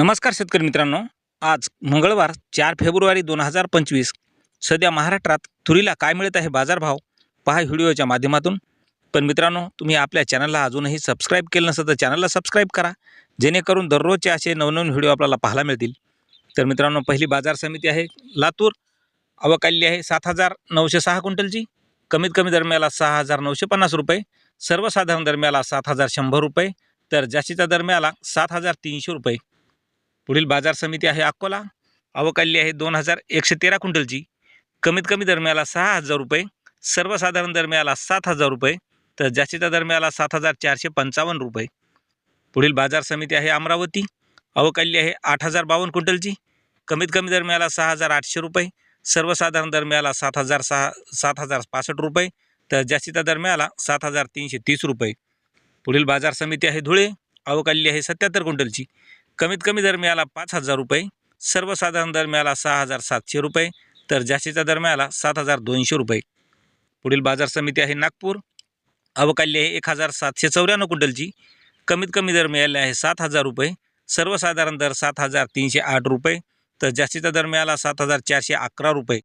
नमस्कार शेतकरी मित्रांनो. आज मंगळवार चार फेब्रुवारी दोन हजार पंचवीस. सध्या महाराष्ट्रात तुरीला काय मिळत आहे बाजारभाव? पहा व्हिडिओच्या माध्यमातून. पण मित्रांनो तुम्ही आपल्या चॅनलला अजूनही सबस्क्राईब केलं नसेल तर चॅनलला सबस्क्राईब करा. जेणेकरून दररोजचे असे नवनवीन व्हिडिओ आपल्याला पाहायला मिळतील. तर मित्रांनो पहिली बाजार समिती आहे लातूर. अवकाली आहे सात हजार नऊशे सहा क्विंटलची. कमीत कमी दरम्याला सहा हजार नऊशे पन्नास रुपये. सर्वसाधारण दरम्याला सात हजार शंभर रुपये. तर जास्तीच्या दरम्याला सात हजार तीनशे रुपये. पुढील बाजार समिती आहे अकोला. अवकाली आहे दोन हजार एकशे तेरा क्विंटलची. कमीत कमी दरम्याला सहा हजार रुपये सर्वसाधारण दरम्याला सात हजार रुपये तर जास्तीच्या दरम्याला सात हजार चारशे पंचावन्न रुपये. पुढील बाजार समिती आहे अमरावती. अवकाली आहे आठ हजार बावन्न क्विंटलची. कमीत कमी दरम्याला सहा हजार आठशे रुपये सर्वसाधारण दरम्याला सात हजार सहा सात हजार पासष्ट रुपये तर जास्तीच्या दरम्याला सात हजार तीनशे तीस रुपये. पुढील बाजार समिती आहे धुळे. अवकाली आहे सत्याहत्तर क्विंटलची. कमीत कमी दरम्याला पाच हजार रुपये सर्वसाधारण दरम्याला सहा हजार सातशे रुपये तर जास्तीचा दरम्याला सात हजार दोनशे रुपये. पुढील बाजार समिती आहे नागपूर. अवकाली आहे एक हजार सातशे चौऱ्याण्णव क्विंटलची. कमीत कमी दर मिळाले आहे सात हजार रुपये सर्वसाधारण दर सात हजार तीनशे आठ रुपये तर जास्तीचा दर मिळाला सात हजार चारशे अकरा रुपये.